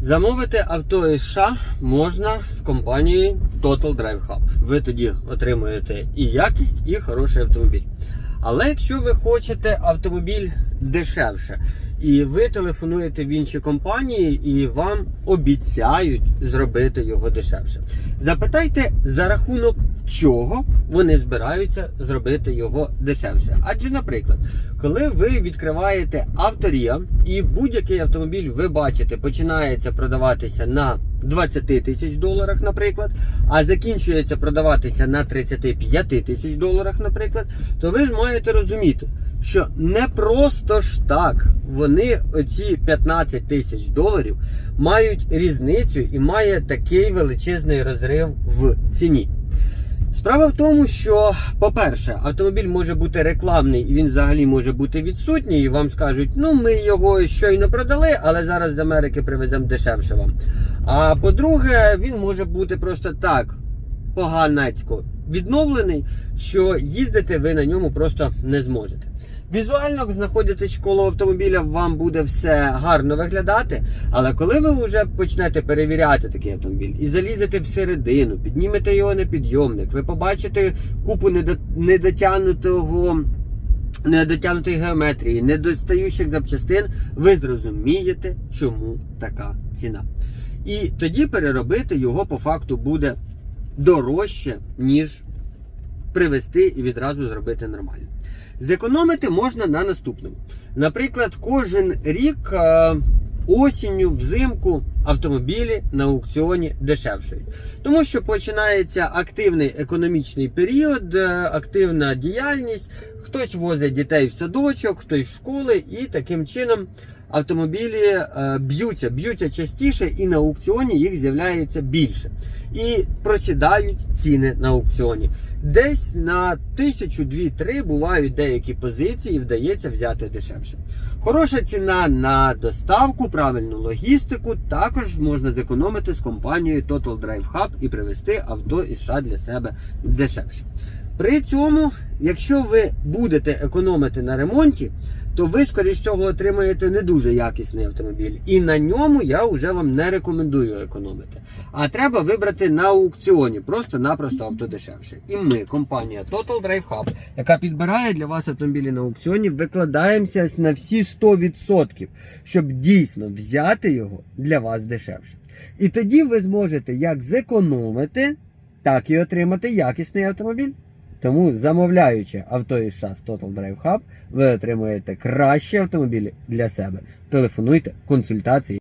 Замовити авто із США можна з компанією Total Drive Hub. Ви тоді отримуєте і якість, і хороший автомобіль. Але якщо ви хочете автомобіль дешевше, і ви телефонуєте в інші компанії, і вам обіцяють зробити його дешевше. Запитайте, за рахунок чого вони збираються зробити його дешевше. Адже, наприклад, коли ви відкриваєте авторія, і будь-який автомобіль ви бачите, починається продаватися на 20 тисяч доларах, наприклад, а закінчується продаватися на 35 тисяч доларах, наприклад, то ви ж маєте розуміти, що не просто ж так вони оці 15 тисяч доларів мають різницю і має такий величезний розрив в ціні. Справа в тому, що, по-перше, автомобіль може бути рекламний і він взагалі може бути відсутній. І вам скажуть, ну ми його щойно продали, але зараз з Америки привеземо дешевше вам. А по-друге, він може бути просто так поганецько відновлений, що їздити ви на ньому просто не зможете. Візуально знаходитесь коло автомобіля, вам буде все гарно виглядати. Але коли ви вже почнете перевіряти такий автомобіль і залізете всередину, піднімете його на підйомник, ви побачите купу недотягнутого. Недотягнутої геометрії, недостаючих запчастин, ви зрозумієте, чому така ціна. І тоді переробити його по факту буде дорожче, ніж привезти і відразу зробити нормально. Зекономити можна на наступному. Наприклад, кожен рік е, осінню, взимку автомобілі на аукціоні дешевшають. Тому що починається активний економічний період, е, активна діяльність. Хтось возить дітей в садочок, хтось в школи, і таким чином автомобілі е, б'ються, б'ються частіше, і на аукціоні їх з'являється більше. І просідають ціни на аукціоні. Десь на тисячу, дві, три бувають деякі позиції, вдається взяти дешевше. Хороша ціна на доставку, правильну логістику також можна зекономити з компанією Total Drive Hub і привезти авто із США для себе дешевше. При цьому, якщо ви будете економити на ремонті, то ви, скоріш всього, отримаєте не дуже якісний автомобіль. І на ньому я вже вам не рекомендую економити. А треба вибрати на аукціоні, просто-напросто авто дешевше. І ми, компанія Total Drive Hub, яка підбирає для вас автомобілі на аукціоні, викладаємося на всі 100%, щоб дійсно взяти його для вас дешевше. І тоді ви зможете як зекономити, так і отримати якісний автомобіль. Тому, замовляючи авто із час Total Drive Hub, ви отримуєте кращі автомобілі для себе. Телефонуйте, консультації.